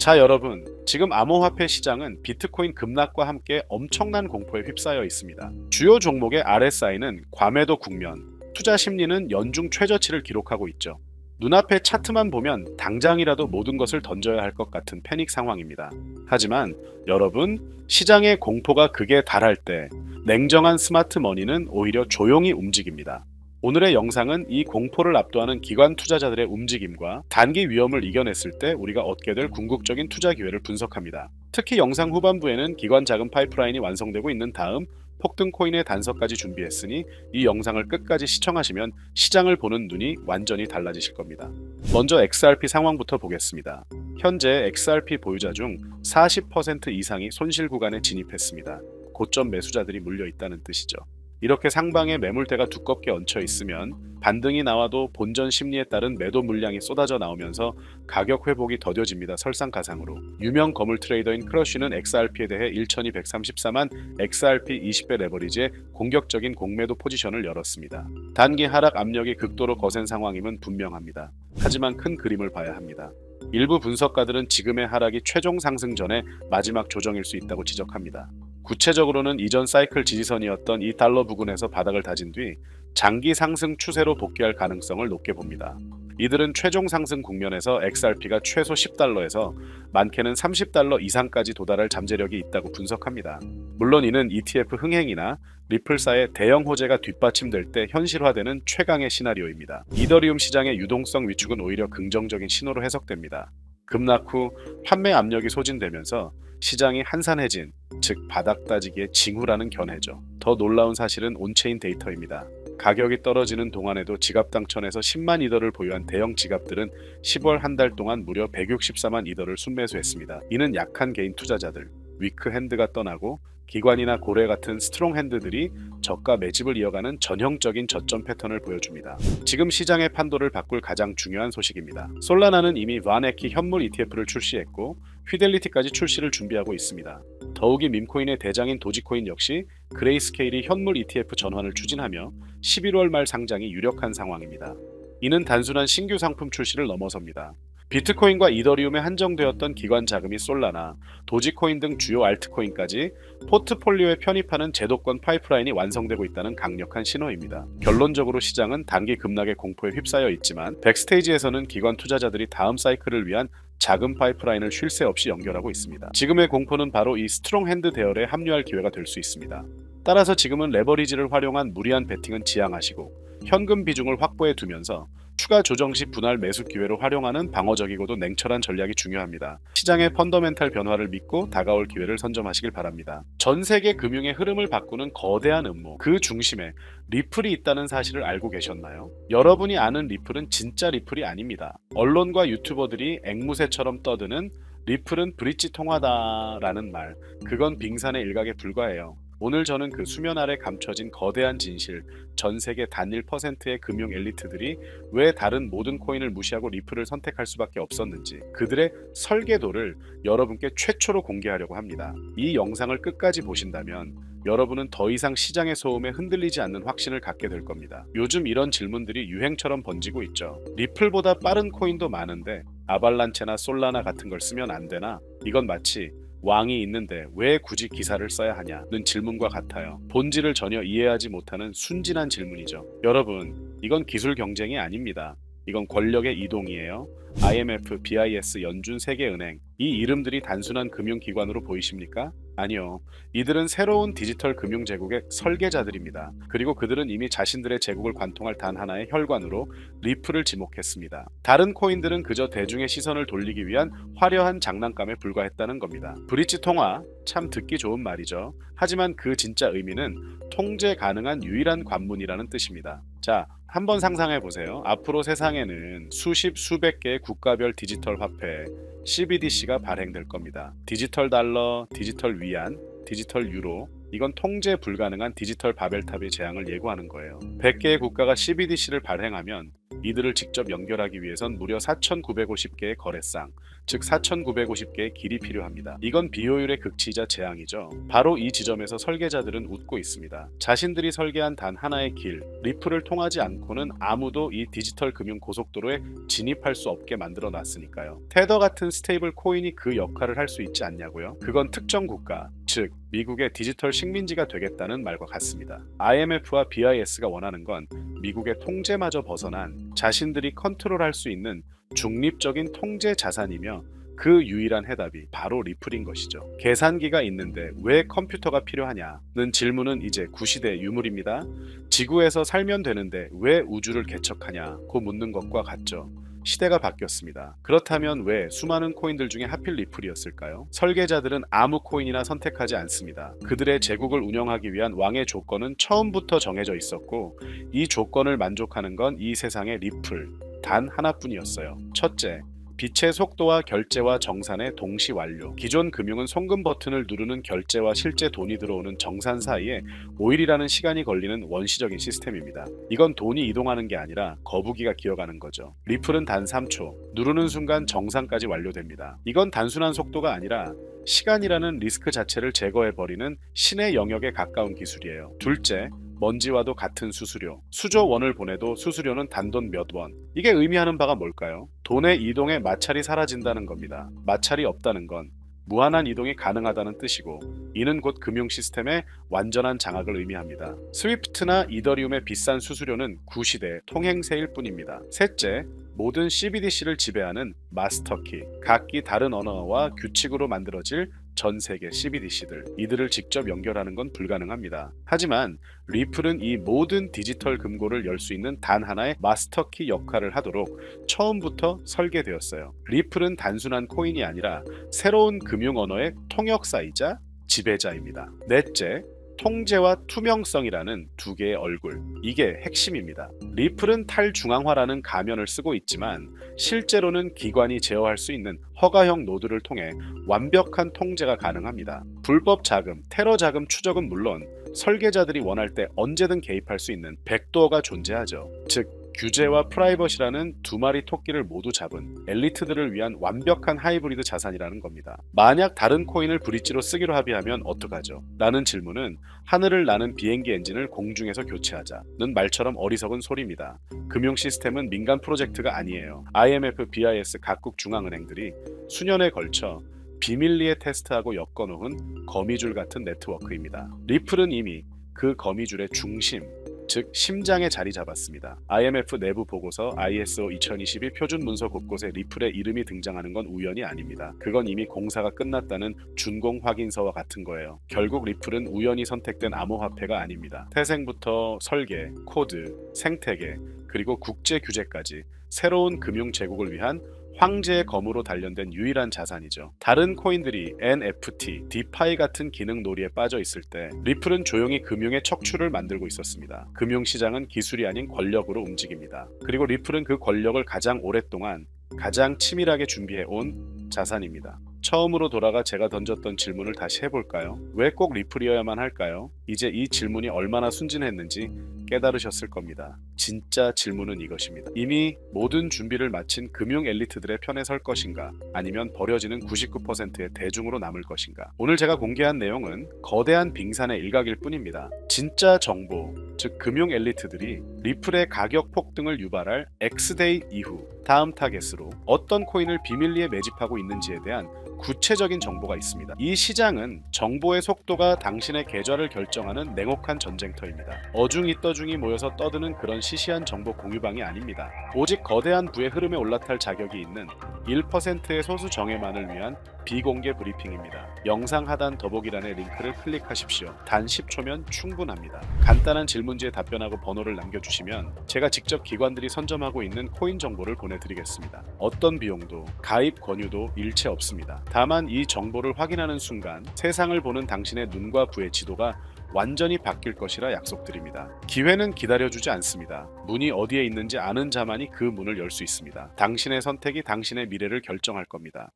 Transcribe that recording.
자 여러분 지금 암호화폐 시장은 비트코인 급락과 함께 엄청난 공포에 휩싸여 있습니다. 주요 종목의 RSI는 과매도 국면, 투자 심리는 연중 최저치를 기록하고 있죠. 눈앞에 차트만 보면 당장이라도 모든 것을 던져야 할 것 같은 패닉 상황입니다. 하지만 여러분 시장의 공포가 극에 달할 때 냉정한 스마트 머니는 오히려 조용히 움직입니다. 오늘의 영상은 이 공포를 압도하는 기관 투자자들의 움직임과 단기 위험을 이겨냈을 때 우리가 얻게 될 궁극적인 투자 기회를 분석합니다. 특히 영상 후반부에는 기관 자금 파이프라인이 완성되고 있는 다음 폭등 코인의 단서까지 준비했으니 이 영상을 끝까지 시청하시면 시장을 보는 눈이 완전히 달라지실 겁니다. 먼저 XRP 상황부터 보겠습니다. 현재 XRP 보유자 중 40% 이상이 손실 구간에 진입했습니다. 고점 매수자들이 물려 있다는 뜻이죠. 이렇게 상방에 매물대가 두껍게 얹혀 있으면 반등이 나와도 본전 심리에 따른 매도 물량이 쏟아져 나오면서 가격 회복이 더뎌집니다. 설상가상으로. 유명 거물 트레이더인 크러쉬는 XRP에 대해 1234만 XRP 20배 레버리지의 공격적인 공매도 포지션을 열었습니다. 단기 하락 압력이 극도로 거센 상황임은 분명합니다. 하지만 큰 그림을 봐야 합니다. 일부 분석가들은 지금의 하락이 최종 상승 전에 마지막 조정일 수 있다고 지적합니다. 구체적으로는 이전 사이클 지지선이었던 이 달러 부근에서 바닥을 다진 뒤 장기 상승 추세로 복귀할 가능성을 높게 봅니다. 이들은 최종 상승 국면에서 XRP가 최소 10달러에서 많게는 30달러 이상까지 도달할 잠재력이 있다고 분석합니다. 물론 이는 ETF 흥행이나 리플사의 대형 호재가 뒷받침될 때 현실화되는 최강의 시나리오입니다. 이더리움 시장의 유동성 위축은 오히려 긍정적인 신호로 해석됩니다. 급락 후 판매 압력이 소진되면서 시장이 한산해진, 즉 바닥 따지기의 징후라는 견해죠. 더 놀라운 사실은 온체인 데이터입니다. 가격이 떨어지는 동안에도 지갑 당천에서 10만 이더를 보유한 대형 지갑들은 10월 한 달 동안 무려 164만 이더를 순매수했습니다. 이는 약한 개인 투자자들, 위크 핸드가 떠나고 기관이나 고래 같은 스트롱 핸드들이 저가 매집을 이어가는 전형적인 저점 패턴을 보여줍니다. 지금 시장의 판도를 바꿀 가장 중요한 소식입니다. 솔라나는 이미 바네키 현물 ETF를 출시했고 휘델리티까지 출시를 준비하고 있습니다. 더욱이 밈코인의 대장인 도지코인 역시 그레이스케일이 현물 ETF 전환을 추진하며 11월 말 상장이 유력한 상황입니다. 이는 단순한 신규 상품 출시를 넘어섭니다. 비트코인과 이더리움에 한정되었던 기관 자금이 솔라나, 도지코인 등 주요 알트코인까지 포트폴리오에 편입하는 제도권 파이프라인이 완성되고 있다는 강력한 신호입니다. 결론적으로 시장은 단기 급락의 공포에 휩싸여 있지만 백스테이지에서는 기관 투자자들이 다음 사이클을 위한 자금 파이프라인을 쉴 새 없이 연결하고 있습니다. 지금의 공포는 바로 이 스트롱 핸드 대열에 합류할 기회가 될 수 있습니다. 따라서 지금은 레버리지를 활용한 무리한 베팅은 지양하시고 현금 비중을 확보해 두면서 추가 조정 시 분할 매수 기회로 활용하는 방어적이고도 냉철한 전략이 중요합니다. 시장의 펀더멘탈 변화를 믿고 다가올 기회를 선점하시길 바랍니다. 전 세계 금융의 흐름을 바꾸는 거대한 음모, 그 중심에 리플이 있다는 사실을 알고 계셨나요? 여러분이 아는 리플은 진짜 리플이 아닙니다. 언론과 유튜버들이 앵무새처럼 떠드는 리플은 브릿지 통화다라는 말, 그건 빙산의 일각에 불과해요. 오늘 저는 그 수면 아래 감춰진 거대한 진실, 전 세계 단 1%의 금융 엘리트들이 왜 다른 모든 코인을 무시하고 리플을 선택할 수밖에 없었는지 그들의 설계도를 여러분께 최초로 공개하려고 합니다. 이 영상을 끝까지 보신다면 여러분은 더 이상 시장의 소음에 흔들리지 않는 확신을 갖게 될 겁니다. 요즘 이런 질문들이 유행처럼 번지고 있죠. 리플보다 빠른 코인도 많은데 아발란체나 솔라나 같은 걸 쓰면 안 되나? 이건 마치 왕이 있는데 왜 굳이 기사를 써야 하냐는 질문과 같아요. 본질을 전혀 이해하지 못하는 순진한 질문이죠. 여러분, 이건 기술 경쟁이 아닙니다. 이건 권력의 이동이에요. IMF, BIS, 연준, 세계은행 이 이름들이 단순한 금융기관으로 보이십니까? 아니요. 이들은 새로운 디지털 금융 제국의 설계자들입니다. 그리고 그들은 이미 자신들의 제국을 관통할 단 하나의 혈관으로 리플을 지목했습니다. 다른 코인들은 그저 대중의 시선을 돌리기 위한 화려한 장난감에 불과했다는 겁니다. 브릿지 통화 참 듣기 좋은 말이죠. 하지만 그 진짜 의미는 통제 가능한 유일한 관문이라는 뜻입니다. 자, 한번 상상해 보세요. 앞으로 세상에는 수십 수백 개의 국가별 디지털 화폐 CBDC가 발행될 겁니다. 디지털 달러, 디지털 위안, 디지털 유로, 이건 통제 불가능한 디지털 바벨탑의 재앙을 예고하는 거예요. 100개의 국가가 CBDC를 발행하면 이들을 직접 연결하기 위해선 무려 4,950개의 거래상, 즉 4,950개의 길이 필요합니다. 이건 비효율의 극치이자 재앙이죠. 바로 이 지점에서 설계자들은 웃고 있습니다. 자신들이 설계한 단 하나의 길, 리플을 통하지 않고는 아무도 이 디지털 금융 고속도로에 진입할 수 없게 만들어 놨으니까요. 테더 같은 스테이블 코인이 그 역할을 할 수 있지 않냐고요? 그건 특정 국가, 즉 미국의 디지털 식민지가 되겠다는 말과 같습니다. IMF와 BIS가 원하는 건 미국의 통제마저 벗어난 자신들이 컨트롤할 수 있는 중립적인 통제 자산이며 그 유일한 해답이 바로 리플인 것이죠. 계산기가 있는데 왜 컴퓨터가 필요하냐는 질문은 이제 구시대 유물입니다. 지구에서 살면 되는데 왜 우주를 개척하냐고 묻는 것과 같죠. 시대가 바뀌었습니다. 그렇다면 왜 수많은 코인들 중에 하필 리플이었을까요? 설계자들은 아무 코인이나 선택하지 않습니다. 그들의 제국을 운영하기 위한 왕의 조건은 처음부터 정해져 있었고 이 조건을 만족하는 건 이 세상의 리플 단 하나뿐이었어요. 첫째, 빛의 속도와 결제와 정산의 동시 완료. 기존 금융은 송금 버튼을 누르는 결제와 실제 돈이 들어오는 정산 사이에 5일이라는 시간이 걸리는 원시적인 시스템입니다. 이건 돈이 이동하는 게 아니라 거북이가 기어가는 거죠. 리플은 단 3초. 누르는 순간 정산까지 완료됩니다. 이건 단순한 속도가 아니라 시간이라는 리스크 자체를 제거해버리는 신의 영역에 가까운 기술이에요. 둘째, 먼지와도 같은 수수료. 수조 원을 보내도 수수료는 단돈 몇 원. 이게 의미하는 바가 뭘까요? 돈의 이동에 마찰이 사라진다는 겁니다. 마찰이 없다는 건 무한한 이동이 가능하다는 뜻이고 이는 곧 금융 시스템의 완전한 장악을 의미합니다. 스위프트나 이더리움의 비싼 수수료는 구시대 통행세일 뿐입니다. 셋째, 모든 CBDC를 지배하는 마스터키, 각기 다른 언어와 규칙으로 만들어질 전 세계 CBDC들 이들을 직접 연결하는 건 불가능합니다. 하지만 리플은 이 모든 디지털 금고를 열 수 있는 단 하나의 마스터키 역할을 하도록 처음부터 설계되었어요. 리플은 단순한 코인이 아니라 새로운 금융 언어의 통역사이자 지배자입니다. 넷째, 통제와 투명성이라는 두 개의 얼굴. 이게 핵심입니다. 리플은 탈중앙화라는 가면을 쓰고 있지만 실제로는 기관이 제어할 수 있는 허가형 노드를 통해 완벽한 통제가 가능합니다. 불법 자금, 테러 자금 추적은 물론 설계자들이 원할 때 언제든 개입할 수 있는 백도어가 존재하죠. 즉 규제와 프라이버시라는 두 마리 토끼를 모두 잡은 엘리트들을 위한 완벽한 하이브리드 자산이라는 겁니다. 만약 다른 코인을 브릿지로 쓰기로 합의하면 어떡하죠? 라는 질문은 하늘을 나는 비행기 엔진을 공중에서 교체하자는 말처럼 어리석은 소리입니다. 금융 시스템은 민간 프로젝트가 아니에요. IMF, BIS 각국 중앙은행들이 수년에 걸쳐 비밀리에 테스트하고 엮어놓은 거미줄 같은 네트워크입니다. 리플은 이미 그 거미줄의 중심, 즉 심장에 자리 잡았습니다. IMF 내부 보고서 ISO 2022 표준 문서 곳곳에 리플의 이름이 등장하는 건 우연이 아닙니다. 그건 이미 공사가 끝났다는 준공 확인서와 같은 거예요. 결국 리플은 우연히 선택된 암호화폐가 아닙니다. 태생부터 설계, 코드, 생태계, 그리고 국제 규제까지 새로운 금융 제국을 위한 황제의 검으로 단련된 유일한 자산이죠. 다른 코인들이 NFT, 디파이 같은 기능 놀이에 빠져 있을 때 리플은 조용히 금융의 척추를 만들고 있었습니다. 금융 시장은 기술이 아닌 권력으로 움직입니다. 그리고 리플은 그 권력을 가장 오랫동안 가장 치밀하게 준비해 온 자산입니다. 처음으로 돌아가 제가 던졌던 질문을 다시 해볼까요? 왜 꼭 리플이어야만 할까요? 이제 이 질문이 얼마나 순진했는지 깨달으셨을 겁니다. 진짜 질문은 이것입니다. 이미 모든 준비를 마친 금융 엘리트들의 편에 설 것인가? 아니면 버려지는 99%의 대중으로 남을 것인가? 오늘 제가 공개한 내용은 거대한 빙산의 일각일 뿐입니다. 진짜 정보, 즉 금융 엘리트들이 리플의 가격 폭등을 유발할 X데이 이후 다음 타겟으로 어떤 코인을 비밀리에 매집하고 있는지에 대한 구체적인 정보가 있습니다. 이 시장은 정보의 속도가 당신의 계좌를 결정하는 냉혹한 전쟁터입니다. 어중이 떠중이 모여서 떠드는 그런 시시한 정보 공유방이 아닙니다. 오직 거대한 부의 흐름에 올라탈 자격이 있는 1%의 소수 정예만을 위한 비공개 브리핑입니다. 영상 하단 더보기란의 링크를 클릭하십시오. 단 10초면 충분합니다. 간단한 질문지에 답변하고 번호를 남겨 주시면 제가 직접 기관들이 선점하고 있는 코인 정보를 보내드리겠습니다. 어떤 비용도 가입 권유도 일체 없습니다. 다만 이 정보를 확인하는 순간 세상을 보는 당신의 눈과 부의 지도가 완전히 바뀔 것이라 약속드립니다. 기회는 기다려주지 않습니다. 문이 어디에 있는지 아는 자만이 그 문을 열 수 있습니다. 당신의 선택이 당신의 미래를 결정할 겁니다.